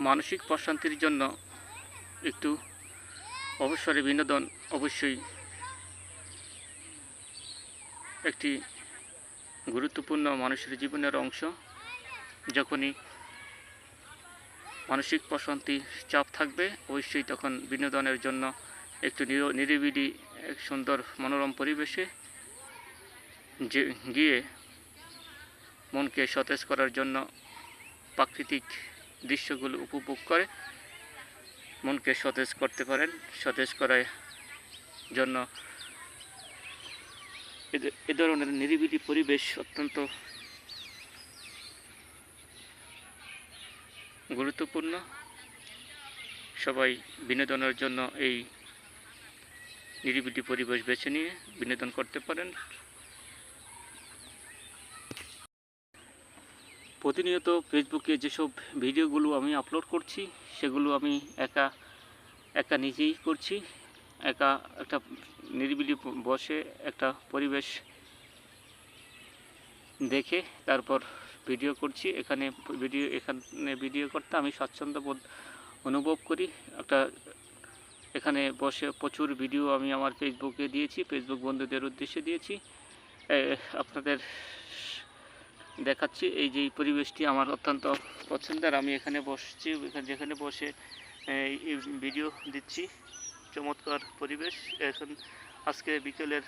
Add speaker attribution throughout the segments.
Speaker 1: মানসিক প্রশান্তির জন্য একটু অবসরে বিনোদন অবশ্যই একটি গুরুত্বপূর্ণ মানুষের জীবনের অংশ। যখনই মানসিক প্রশান্তির চাপ থাকবে, অবশ্যই তখন বিনোদনের জন্য একটু নির- নিরিবিলি এক সুন্দর মনোরম পরিবেশে যে, গিয়ে মনকে সতেজ করার জন্য প্রাকৃতিক দৃশ্যগুলো উপভোগ করে, মনকে সতেজ করতে পারেন, সতেজ করার জন্য এ- ধরনের নিরিবিলি পরিবেশ অত্যন্ত গুরুত্বপূর্ণ। সবাই বিনোদনের জন্য এই নিরিবিলি পরিবেশ বেছে নিয়ে বিনোদন করতে পারেন। প্রতিনিয়ত ফেসবুকে যেসব ভিডিওগুলো আমি আপলোড করছি, সেগুলো আমি একা একা নিজেই করছি। একা একটা নিরিবিলি বসে একটা পরিবেশ দেখে তারপর ভিডিও করছি। এখানে ভিডিও এখানে ভিডিও করতে আমি স্বাচ্ছন্দ্য বোধ অনুভব করি। একটা, এখানে বসে প্রচুর ভিডিও আমি আমার ফেসবুকে দিয়েছি। ফেসবুক বন্ধুদের উদ্দেশ্যে দিয়েছি। আপনাদের দেখাচ্ছি। এই যে এই পরিবেশটি আমার অত্যন্ত পছন্দের। আমি এখানে বসছি যেখানে বসে এই ভিডিও দিচ্ছি। চমৎকার পরিবেশ। এখন আজকে বিকেলের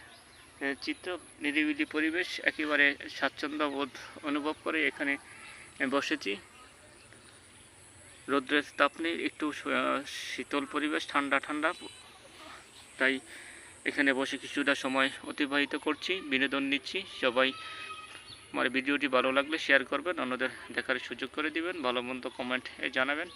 Speaker 1: চিত্র, নিরিবিলি পরিবেশ, একেবারে স্বাচ্ছন্দ্য বোধ অনুভব করে এখানে বসেছি। রৌদ্রের তাপ নেই, একটু শীতল পরিবেশ, ঠান্ডা ঠান্ডা। তাই এখানে বসে কিছুটা সময় অতিবাহিত করছি, বিনোদন নিচ্ছি। সবাই আমার ভিডিওটি ভালো লাগলে শেয়ার করবেন, অন্যদের দেখার সুযোগ করে দিবেন, ভালো মন্দ কমেন্ট জানাবেন।